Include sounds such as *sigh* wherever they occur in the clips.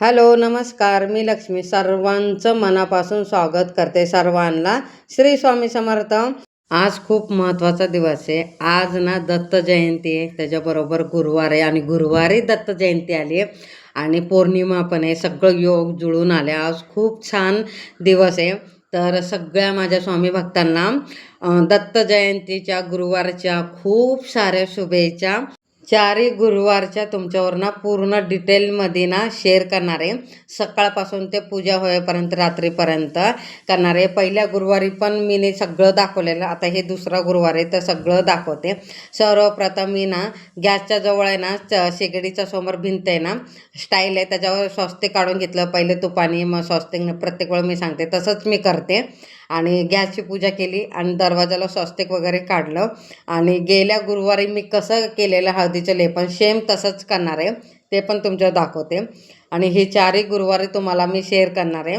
Hello नमस्कार. मी लक्ष्मी सर्वांचं मनापासून स्वागत करते सर्वांना. श्री स्वामी समर्थ. आज खूप महत्त्वाचा दिवस आहे. आज ना दत्त जयंती आहे. त्याच्याबरोबर गुरुवार आहे आणि गुरुवारी दत्त जयंती आली आहे. आणि पौर्णिमा पण आहे. सगळं योग जुळून आले आज खूप छान दिवस आहे. तर सगळ्या माझ्या स्वामी भक्तांना दत्त जयंतीच्या गुरुवारच्या खूप साऱ्या शुभेच्छा. चारही गुरुवारच्या तुमच्यावर ना पूर्ण डिटेलमध्ये ना शेअर करणार आहे. सकाळपासून ते पूजा होईपर्यंत रात्रीपर्यंत करणार आहे. पहिल्या गुरुवारी पण मी सगळं दाखवलेलं. आता हे दुसरा गुरुवार आहे तर सगळं दाखवते. सर्वप्रथम मी ना गॅसच्या जवळ आहे ना च- शेगडीच्या समोर भिंत आहे ना स्टाईल आहे. त्याच्यावर स्वस्तिक काढून घेतलं. पहिले तुपानी मग स्वस्तिक प्रत्येक वेळ मी सांगते. तसंच मी करते. आणि गॅसची पूजा केली आणि दरवाजाला स्वस्तिक वगैरे काढलं. आणि गेल्या गुरुवारी मी कसं केलेलं हळदीचं लेपन सेम तसंच करणार आहे. ते पण तुमच्यावर दाखवते. आणि हे चारही गुरुवारी तुम्हाला मी शेअर करणार आहे.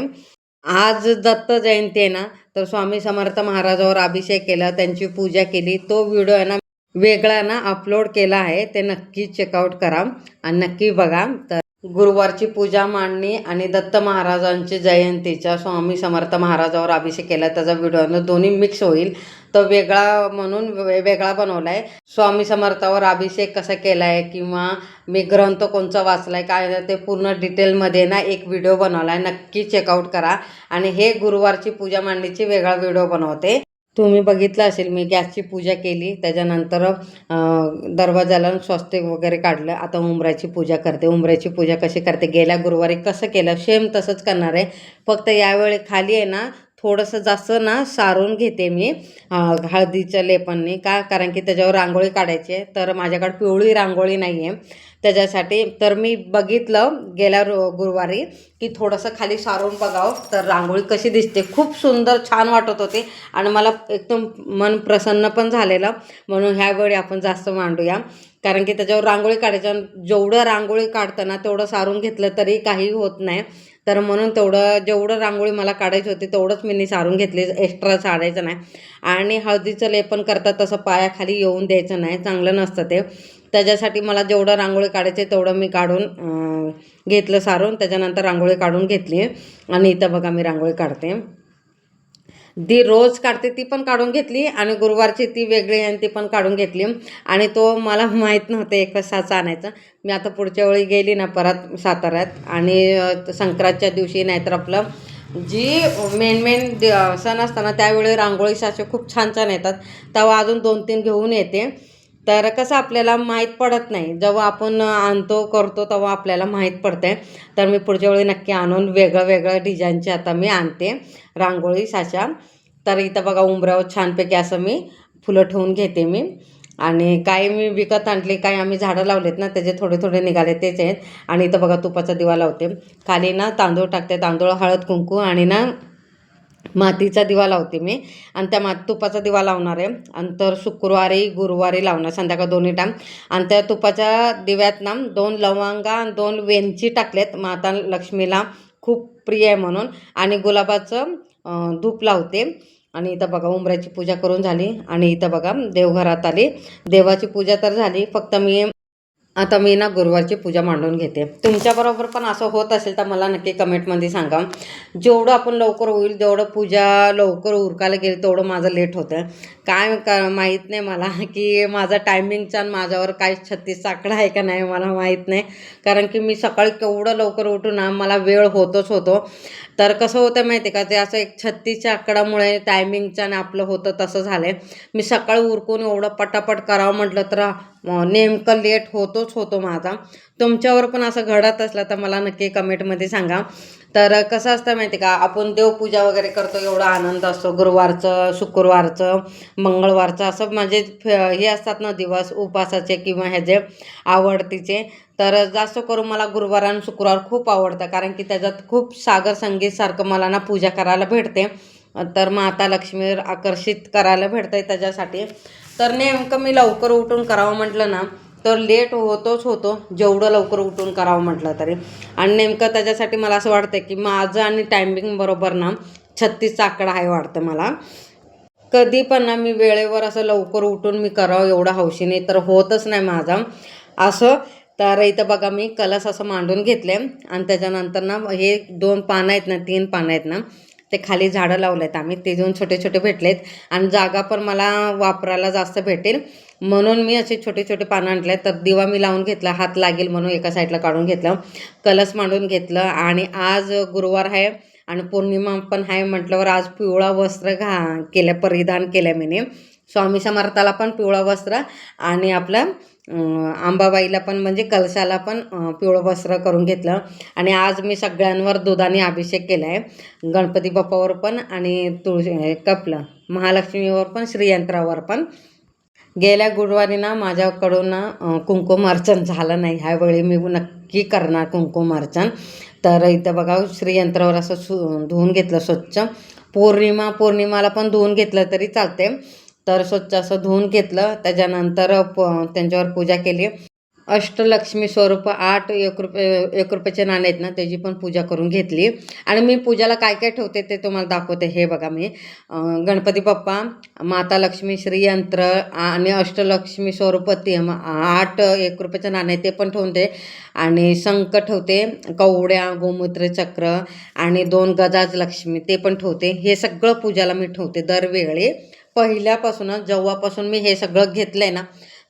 आज दत्त जयंती आहे ना तर स्वामी समर्थ महाराजावर अभिषेक केला त्यांची पूजा केली. तो व्हिडिओ आहे ना वेगळा ना अपलोड केला आहे. ते नक्की चेकआउट करा. आणि नक्की बघा. तर गुरुवारची पूजा मांडणी आणि दत्त महाराजांची जयंतीच्या स्वामी समर्थ महाराजावर अभिषेक केला. त्याचा व्हिडिओ दोन्ही मिक्स होईल. तो वेगळा म्हणून वे- वेगळा बनवला आहे स्वामी समर्थावर अभिषेक कसा केला आहे किंवा मी ग्रंथ कोणचा वाचला आहे काय ते पूर्ण डिटेलमध्ये ना एक व्हिडिओ बनवला आहे नक्की चेकआउट करा. आणि हे गुरुवारची पूजा मांडणीची वेगळा व्हिडिओ बनवते. तुम्ही बघितलं असेल मी गॅसची पूजा केली. त्याच्यानंतर दरवाजाला स्वस्तिक वगैरे काढलं. आता उंबऱ्याची पूजा करते. उंबऱ्याची पूजा कशी करते? गेल्या गुरुवारी कसं केलं? सेम तसंच करणार आहे. फक्त यावेळी खाली आहे ना थोडंसं जास्त ना सारून घेते मी हळदीच्या लेपननी. का? कारण की त्याच्यावर रांगोळी काढायची आहे. तर माझ्याकडे पिवळी रांगोळी नाही आहे त्याच्यासाठी तर मी बघितलं गेल्या गुरुवारी की थोडंसं खाली सारून बघावं. तर रांगोळी कशी दिसते? खूप सुंदर छान वाटत होते. आणि मला एकदम मन प्रसन्न पण झालेलं. म्हणून ह्यावेळी आपण जास्त मांडूया. कारण की त्याच्यावर रांगोळी काढायच्या जेवढं रांगोळी काढताना तेवढं सारून घेतलं तरी काही होत नाही. तर म्हणून तेवढं जेवढं रांगोळी मला काढायची होती तेवढंच मी नी सारून घेतली. एक्स्ट्रा सारायचं नाही. आणि हळदीचं लेपन करता तसं पायाखाली येऊन द्यायचं नाही. चांगलं नसतं ते. त्याच्यासाठी मला जेवढं रांगोळी काढायचे तेवढं मी काढून घेतलं सारून. त्याच्यानंतर रांगोळी काढून घेतली. आणि इथं बघा मी रांगोळी काढते. ती रोज काढते ती पण काढून घेतली आणि गुरुवारची ती वेगळी आणि ती पण काढून घेतली. आणि तो मला माहीत नव्हतं एक साचा आणायचं. मी आता पुढच्या वेळी गेली ना परत साताऱ्यात. आणि संक्रांतच्या दिवशी नाहीतर आपलं जी मेन मेन सण असताना त्यावेळी रांगोळी साचे खूप छान छान येतात. तेव्हा अजून दोन तीन घेऊन येते. तर कसं आपल्याला माहीत पडत नाही. जेव्हा आपण आणतो करतो तेव्हा आपल्याला माहीत पडते तर मी पुढच्या वेळी नक्की आणून वेगळं वेगळं डिझाईनचे आता मी आणते. रांगोळी साच्या. तर इथं बघा उंबऱ्यावर छानपैकी असं मी फुलं ठेवून घेते मी. आणि काही मी विकत आणली काही आम्ही झाडं लावलेत ना त्याचे थोडे थोडे निघाले तेच आहेत. आणि इथं बघा तुपाचा दिवा लावते. खाली ना तांदूळ टाकते. तांदूळ हळद कुंकू आणि ना मातीचा दिवा लावते मी. आणि त्या मात तुपाचा दिवा लावणार आहे. आणि तर शुक्रवारी गुरुवारी लावणार संध्याकाळ दोन्ही टाईम आणि त्या तुपाच्या दिव्यात ना दोन लवंगा आणि दोन वेलची टाकलेत. माता लक्ष्मीला खूप प्रिय आहे म्हणून. आणि गुलाबाचं धूप लावते. आणि इथं बघा उंबऱ्याची पूजा करून झाली. आणि इथं बघा देवघरात आली. देवाची पूजा तर झाली. फक्त मी आता मी ना गुरुवारची पूजा मांडून घेते. तुमच्याबरोबर पण असं होत असेल तर मला नक्की कमेंटमध्ये सांगा. जेवढं आपण लवकर होईल जेवढं पूजा लवकर उरकायला गेली तेवढं माझं लेट होतं काय का माहीत नाही मला की माझा टायमिंगचा आणि माझ्यावर काय छत्तीस आकडा आहे का नाही मला माहीत नाही. कारण की मी सकाळी केवढं लवकर उठून ना मला वेळ होतोच होतो. तर कसं होतं माहिती आहे का? ते असं एक छत्तीसच्या आकडामुळे टायमिंगचं आणि आपलं होतं तसं झालं आहे मी सकाळी उरकून एवढं पटापट करावं म्हटलं तर नेमकं लेट होतोच होतो माझा. तुमच्यावर पण असं घडत असलं तर मला नक्की कमेंटमध्ये सांगा. तर कसं असतं माहिती आहे का? आपण देवपूजा वगैरे करतो एवढा आनंद असतो. गुरुवारचं शुक्रवारचं मंगळवारचं असं म्हणजे फ- हे असतात ना दिवस उपासाचे किंवा ह्याचे आवडतीचे. तर जास्त करून मला गुरुवार आणि शुक्रवार खूप आवडतं कारण की त्याच्यात खूप सागर संगीतसारखं मला ना पूजा करायला भेटते. तर माता लक्ष्मीवर आकर्षित करायला भेटतं आहे त्याच्यासाठी. तर नेमकं मी लवकर उठून करावं म्हटलं ना तर लेट होतोच होतो. जेवढं लवकर उठून करावं म्हटलं तरी. आणि नेमकं त्याच्यासाठी मला असं वाटतं की माझं आणि टायमिंग बरोबर ना छत्तीसचा आकडा आहे वाटतं मला. कधी पण ना मी वेळेवर असं लवकर उठून मी करावं एवढं हौशीने तर होतच नाही माझा. असं तर इथं बघा मी कलस असं मांडून घेतले. आणि त्याच्यानंतर ना हे दोन पानं आहेत ना तीन पानं आहेत ना ते खाली झाडं लावले आहेत आम्ही. ते दोन छोटे छोटे भेटलेत. आणि जागा पण मला वापरायला जास्त भेटेल. म्हणून मी असे छोटे छोटे पानं आणले तर दिवा मी लावून घेतला हात लागेल म्हणून एका साईडला काढून घेतलं. कलस मांडून घेतलं आणि आज गुरुवार आहे आणि पौर्णिमा पण आहे म्हटल्यावर आज पिवळा वस्त्र घा केलं परिधान केलं मीने. स्वामी समर्थाला पण पिवळा वस्त्र आणि आपलं आंबाबाईला अंबाबाईला पण म्हणजे कलशाला पण पिवळं वस्त्र करून घेतलं. आणि आज मी सगळ्यांवर दुधाने अभिषेक केला आहे गणपती बाप्पावर पण आणि तुळशी हे कपलं. महालक्ष्मीवर पण श्रीयंत्रावर पण. गेल्या गुरुवारी ना माझ्याकडून ना कुंकुम अर्चन झालं नाही. ह्यावेळी मी नक्की करणार कुंकुम अर्चन. तर इथं बघा श्रीयंत्रावर असं सु धुवून घेतलं स्वच्छ. पौर्णिमा पौर्णिमाला पण धुवून घेतलं तरी चालते तर स्वच्छ असं धुवून घेतलं. त्याच्यानंतर प त्यांच्यावर पूजा केली. अष्टलक्ष्मी स्वरूप आठ एक रुपये एक रुपयाचे नाणे आहेत ना त्याची पण पूजा करून घेतली. आणि मी पूजाला काय काय ठेवते ते तुम्हाला दाखवते. हे बघा मी. गणपती बाप्पा माता लक्ष्मी श्रीयंत्र आणि अष्टलक्ष्मी स्वरूपती आठ एक रुपयाचे नाणे ते पण ठेवते. आणि शंख ठेवते कवड्या गोमूत्र चक्र आणि दोन गजाज लक्ष्मी ते पण ठेवते. हे सगळं पूजाला मी ठेवते दरवेळी. पहिल्यापासूनच जेव्हापासून मी हे सगळं घेतलं आहे ना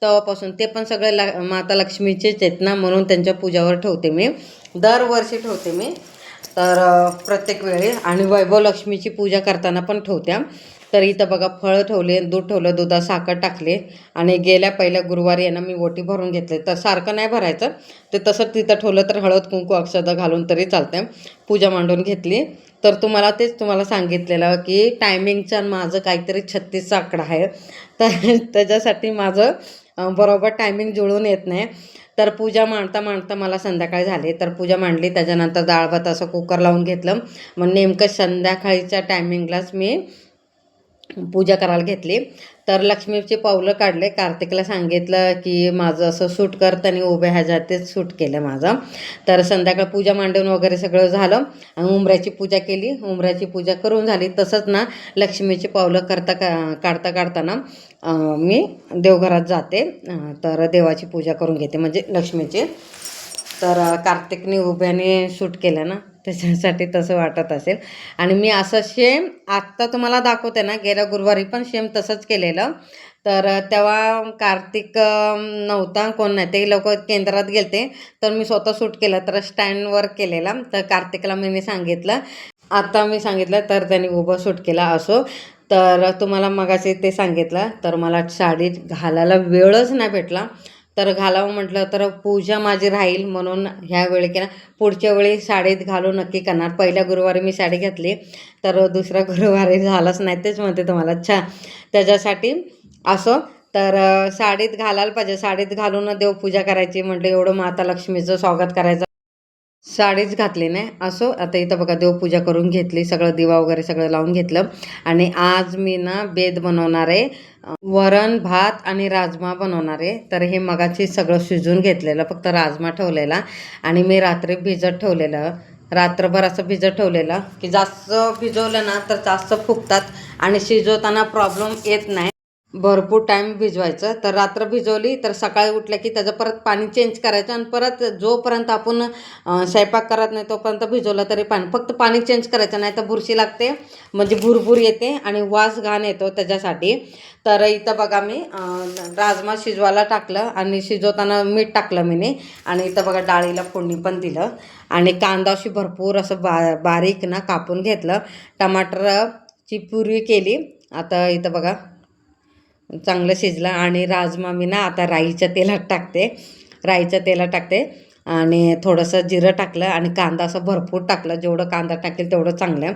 तेव्हापासून. ते पण सगळे ला माता लक्ष्मीचेच आहेत ना म्हणून त्यांच्या पूजावर ठेवते मी. दरवर्षी ठेवते मी. तर प्रत्येक वेळी. आणि वैभव लक्ष्मीची पूजा करताना पण ठेवत्या. तर इथं बघा फळं ठेवले दूध ठेवलं दुधात साखर टाकले. आणि गेल्या पहिल्या गुरुवारी यांना मी ओटी भरून घेतले. तर सारखं नाही भरायचं. ते तसं तिथं ठेवलं तर हळद कुंकू अक्षदा घालून तरी चालते पूजा मांडून घेतली. तर तुम्हाला तेच तुम्हाला सांगितलेलं की टायमिंगचं माझं काहीतरी छत्तीसचा आकडा आहे. तर त्याच्यासाठी माझं बरोबर टायमिंग जुळून येत नाही. तर पूजा मांडता मांडता मला संध्याकाळी झाली. तर पूजा मांडली. त्याच्यानंतर डाळ भात असं कुकर लावून घेतलं. मग नेमकं संध्याकाळीच्या टायमिंगलाच मी पूजा करायला घेतली. तर लक्ष्मीचे पावलं काढले. कार्तिकला सांगितलं की माझं असं सूट करताना आणि उभ्या ह्याच्यातच सूट केलं माझं. तर संध्याकाळ पूजा मांडून वगैरे सगळं झालं. आणि उमऱ्याची पूजा केली. उमऱ्याची पूजा करून झाली. तसंच ना लक्ष्मीची पावलं करता का काढता काढताना मी देवघरात जाते. तर देवाची पूजा करून घेते म्हणजे लक्ष्मीची. तर कार्तिकने उभ्याने सूट केलं ना त्याच्यासाठी तसं वाटत असेल. आणि मी असं सेम आत्ता तुम्हाला दाखवते ना गेल्या गुरुवारी पण सेम तसंच केलेलं. तर तेव्हा कार्तिक नव्हता कोण नाही ते लोक केंद्रात गेलते. तर मी स्वतः सूट केलं तर स्टँडवर केलेला. तर कार्तिकला मी सांगितलं. आता मी सांगितलं तर त्यांनी उभं सूट केला असो. तर तुम्हाला मगाशी ते सांगितलं तर मला साडी घालायला वेळच नाही भेटला. तर घालावं म्हटलं तर पूजा माझी राहील म्हणून ह्या वेळी केला. पुढच्या वेळी साडीत घालू नक्की करणार. पहिल्या गुरुवारी मी साडी घेतली. तर दुसऱ्या *laughs* गुरुवारी झालंच नाही तेच म्हणते तुम्हाला. अच्छा त्याच्यासाठी असो. तर साडीत घालायला पाहिजे. साडीत घालून देवपूजा करायची म्हटलं एवढं माता लक्ष्मीचं स्वागत करायचं. साडीच घातली नाही. असो आता इथं बघा देवपूजा करून घेतली सगळं दिवा वगैरे सगळं लावून घेतलं. आणि आज मी ना बेद बनवणार आहे. वरण भात आणि राजमा बनवणार आहे. तर हे मगाची सगळं शिजून घेतलेलं फक्त राजमा ठेवलेला. आणि मी रात्री भिजत ठेवलेलं. रात्रभर असं भिजत ठेवलेलं की जास्त भिजवलं ना तर जास्त फुगतात. आणि शिजवताना प्रॉब्लेम येत नाही. भरपूर टाईम भिजवायचं. तर रात्र भिजवली तर सकाळी उठल्या की त्याचं परत पाणी चेंज करायचं आणि परत जोपर्यंत आपण स्वयंपाक करत नाही तोपर्यंत भिजवलं तरी पाणी. फक्त पाणी चेंज करायचं नाही तर बुरशी लागते म्हणजे भुरभुर येते आणि वास घाण येतो त्याच्यासाठी. तर इथं बघा मी राजमा शिजवायला टाकलं आणि शिजवताना मीठ टाकलं मीने. आणि इथं बघा डाळीला फोडणी पण दिलं. आणि कांदा अशी भरपूर असं बा बारीक ना कापून घेतलं. टमाटरची पुरी केली. आता इथं बघा चांगलं शिजलं आणि राजमा मी ना आता राईच्या तेलात टाकते. राईच्या तेलात टाकते आणि थोडंसं जिरं टाकलं आणि कांदा असं भरपूर टाकलं. जेवढं कांदा टाकेल तेवढं चांगलं.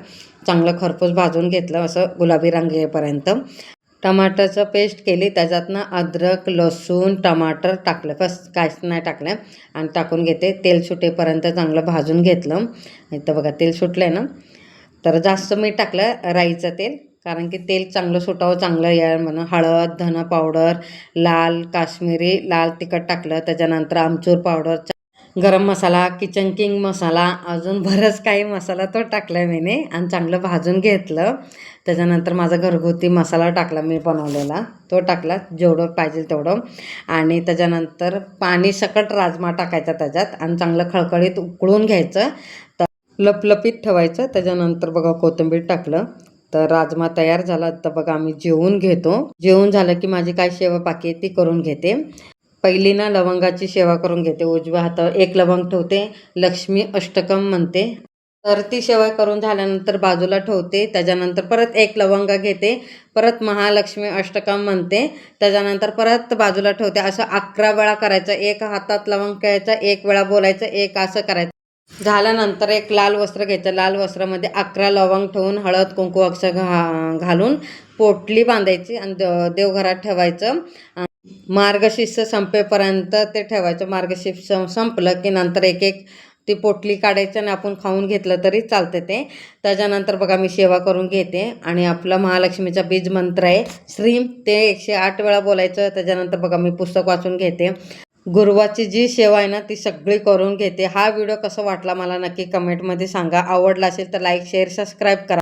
चांगलं खरपूस भाजून घेतलं असं गुलाबी रंग येईपर्यंत. टमाटरचं पेस्ट केली त्याच्यातनं अद्रक लसूण टमाटर टाकलं. फस्ट काहीच नाही टाकलं. आणि टाकून घेते. तेल सुटेपर्यंत चांगलं भाजून घेतलं. इथं बघा तेल सुटलं आहे ना. तर जास्त मीठ टाकलं राईचं तेल. कारण की तेल चांगलं सुटावं चांगलं या म्हणून. हळद धना पावडर लाल काश्मीरी लाल तिखट टाकलं त्याच्यानंतर आमचूर पावडर गरम मसाला किचन किंग मसाला अजून बरंच काही मसाला तो टाकला आहे मीने आणि चांगलं भाजून घेतलं. त्याच्यानंतर माझा घरगुती मसाला टाकला मी बनवलेला. तो टाकला जेवढं पाहिजे तेवढं. आणि त्याच्यानंतर पाणी सकट राजमा टाकायचा त्याच्यात आणि चांगलं खळखळीत उकळून घ्यायचं. तर लपलपीत ठेवायचं. त्याच्यानंतर बघा कोथिंबीर टाकलं. तर राजमा तयार झाला. तर बघा आम्ही जेवून घेतो. जेवून झालं की माझी काय सेवा पाकी आहे ती करून घेते. पहिली ना लवंगाची सेवा करून घेते. उजव्या हातावर एक लवंग ठेवते. लक्ष्मी अष्टकम म्हणते. तर ती सेवा करून झाल्यानंतर बाजूला ठेवते. त्याच्यानंतर परत एक लवंग घेते. परत महालक्ष्मी अष्टकम म्हणते. त्याच्यानंतर परत बाजूला ठेवते. असं अकरा वेळा करायचं. एक हातात लवंग घ्यायचं एक वेळा बोलायचं एक असं करायचं. झाल्यानंतर एक लाल वस्त्र घ्यायचं लाल वस्त्रामध्ये अकरा लवंग ठेवून हळद कुंकू अक्षर घा घालून पोटली बांधायची आणि देव देवघरात ठेवायचं. मार्गशीर्ष संपेपर्यंत ते ठेवायचं. मार्गशीर्ष संपलं की नंतर एक एक ती पोटली काढायची आणि आपण खाऊन घेतलं तरी चालते ते. त्याच्यानंतर बघा मी सेवा करून घेते. आणि आपला महालक्ष्मीचा बीज मंत्र आहे श्रीम. ते एकशे आठ वेळा बोलायचं. त्याच्यानंतर बघा मी पुस्तक वाचून घेते. गुरुवाची जी सेवा आहे ना ती सगळी करून घेते. हा व्हिडिओ कसा वाटला मला नक्की कमेंटमध्ये सांगा. आवडला असेल तर लाईक शेअर सबस्क्राईब करा.